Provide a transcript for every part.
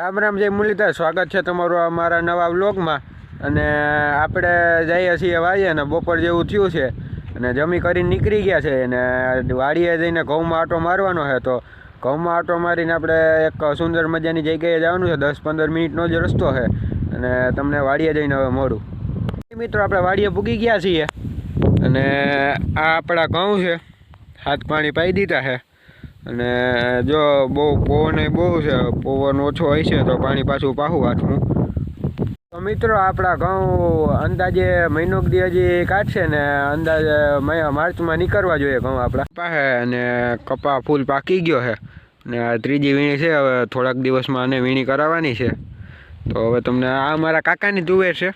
રામ રામ જય મુરલીધર. સ્વાગત છે તમારું અમારા નવા વ્લોગમાં. અને આપણે જઈએ છીએ વાડીએ અને બપોર જેવું થયું છે. અને જમી કરીને નીકળી ગયા છે. અને વાડીએ જઈને ઘઉંમાં આટો મારવાનો છે તો ઘઉંમાં આટો મારીને આપણે એક સુંદર મજાની જગ્યાએ જવાનું છે. દસ પંદર મિનિટનો જ રસ્તો છે. અને તમને વાડીએ જઈને હવે મળું. મિત્રો, આપણે વાડીએ પૂગી ગયા છીએ. અને આ આપણા ઘઉં છે. હાથ પાણી પાઈ દીધા છે. અને જો બહુ પવન બહુ છે, પવન ઓછો હોય છે, તો પાણી પાછું પાહું હાથમાં તો મિત્રો, આપણા ઘઉં અંદાજે મહિનો દી હજી કાઢશે ને, અંદાજે માર્ચમાં નીકળવા જોઈએ ઘઉં આપણા. પાસે અને કપા ફૂલ પાકી ગયો છે. ને ત્રીજી વીણી છે, હવે થોડાક દિવસમાં આને વીણી કરાવવાની છે. તો હવે તમને આ મારા કાકાની તુવેર છે.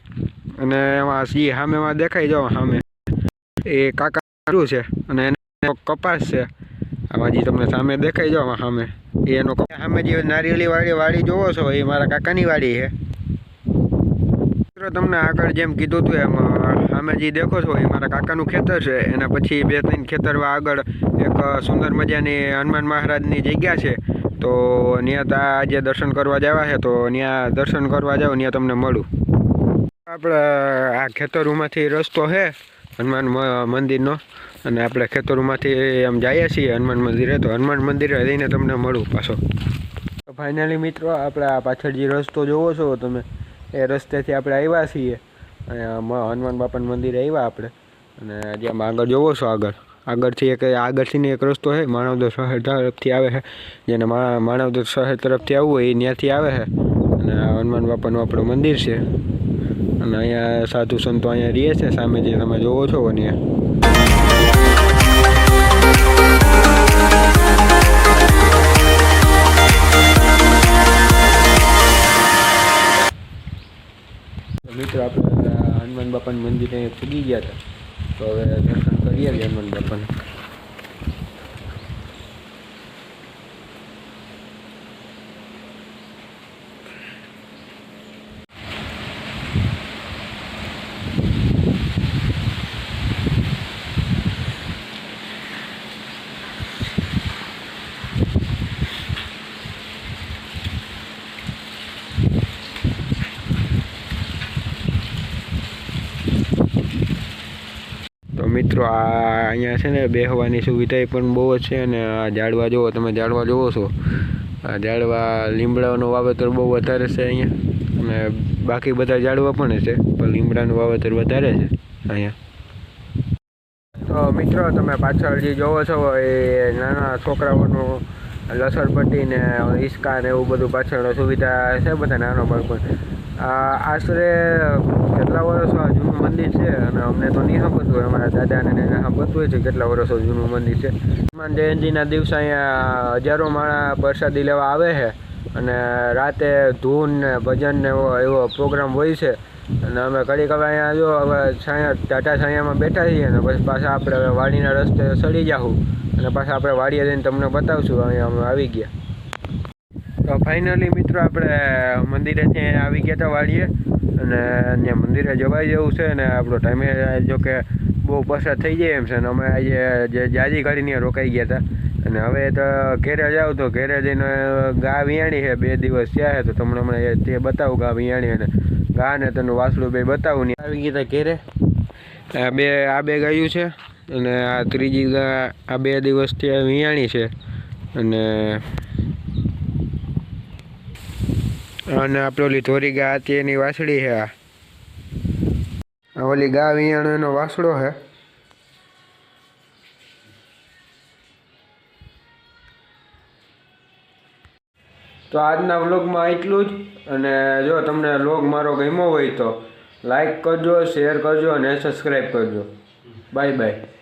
અને એમાં સી સામેમાં દેખાઈ જાઓ સામે એ કાકા છે, અને એને કપાસ છે. આમાં જે તમને સામે દેખાઈ જાઓ સામે. એનો સામે જે નારિયેલી વાળી વાડી જોવો છો, એ મારા કાકાની વાડી છે. મિત્રો, તમને આગળ જેમ કીધું હતું એમ સામે જે દેખો છો, એ મારા કાકાનું ખેતર છે. એના પછી બે ત્રણ ખેતરમાં આગળ એક સુંદર મજાની હનુમાન મહારાજની જગ્યા છે. તો ત્યાં તા આજે દર્શન કરવા જવા છે, તો ત્યાં દર્શન કરવા જાઓ ત્યાં તમને મળું. આપણે આ ખેતરોમાંથી રસ્તો છે, હનુમાન મંદિરનો. અને આપણે ખેતરોમાંથી આમ જઈએ છીએ હનુમાન મંદિરે, તો હનુમાન મંદિરે જઈને તમને મળું પાછો. તો ફાઇનલી મિત્રો, આપણે આ પાછળ જે રસ્તો જોવો છો તમે? એ રસ્તેથી આપણે આવ્યા છીએ. અને હનુમાન બાપાનું મંદિરે આવ્યા આપણે. અને જેમ આગળ જોવો છો આગળ. આગળથી એક, આગળથીને એક રસ્તો છે માનવદર શહેર તરફથી આવે છે. જેને માનવદર શહેર તરફથી આવવું હોય એ ત્યાંથી આવે છે. અને હનુમાન બાપાનું આપણું મંદિર છે. અને અહીંયા સાધુ સંતો અહીંયા રહે છે, સામે જે તમે જોવો છો અહીંયા તો મિત્રો, આપણે આ હનુમાન બાપાના મંદિરે પૂગી ગયા હતા. તો હવે દર્શન કરી આવીએ હનુમાન બાપાના. મિત્રો, આ અહીંયા છે ને બેહવાની સુવિધા પણ બહુ જ છે અને આ ઝાડવા જુઓ, તમે ઝાડવા જુઓ છો. આ ઝાડવા લીમડાનું વાવેતર બહુ વધારે છે અહીંયા. અને બાકી બધા ઝાડવા પણ છે, પણ લીમડાનું વાવેતર વધારે છે અહીંયા. તો મિત્રો, તમે પાછળ જે જોવો છો એ નાના છોકરાઓનું લસણપટ્ટી ને હિસકા ને એવું બધું પાછળ સુવિધા છે બધા નાનો બાળકો આ આશરે કેટલા વર્ષો જૂનું મંદિર છે અને અમને તો નહીં સાંભળતું હોય, અમારા દાદાને એને ખબર હોય છે કેટલા વર્ષો જૂનું મંદિર છે. હનુમાન જયંતિના દિવસે અહીંયા હજારો માણા પ્રસાદી લેવા આવે છે અને રાતે ધૂન ને ભજન ને એવો પ્રોગ્રામ હોય છે. અને અમે ઘડીક હવે અહીંયા જો હવે છાયા ટાટા છાયામાં બેઠા છીએ ને પછી પાછા આપણે હવે વાડીના રસ્તે સડી જાઉં અને પાછા આપણે વાડીએ જઈને તમને બતાવશું અહીંયા અમે આવી ગયા. તો ફાઇનલી મિત્રો આપણે મંદિરે ત્યાં આવી ગયા હતા વાડીએ. અને ત્યાં મંદિરે જવાઈ જવું છે અને આપણો ટાઈમે જો કે બહુ પસાર થઈ જાય એમ છે. ને અમે આજે જે જાજી ઘડીને રોકાઈ ગયા હતા. અને હવે તો ઘેરે જાવ તો ઘેરે જઈને ગા વિયાણી છે. બે દિવસ થયા છે તો તમને હમણાં તે બતાવું ગા વિયાણી અને ગા ને તેનું વાસળું બે બતાવું. ને આવી ગયા ઘેરે. બે, આ બે ગાયું છે. અને આ ત્રીજી ગા, આ બે દિવસથી આ વિયાણી છે. અને અને આપણે ઓલી ધોરી ગા હતી, એની વાસળી છે આ. આ ઓલી ગા વિયાણો, એનો વાસળો છે. તો આજના વ્લોગમાં એટલું જ. અને જો તમને વ્લોગ મારો ગમ્યો હોય તો લાઈક કરજો, શેર કરજો અને સબસ્ક્રાઈબ કરજો. Bye bye.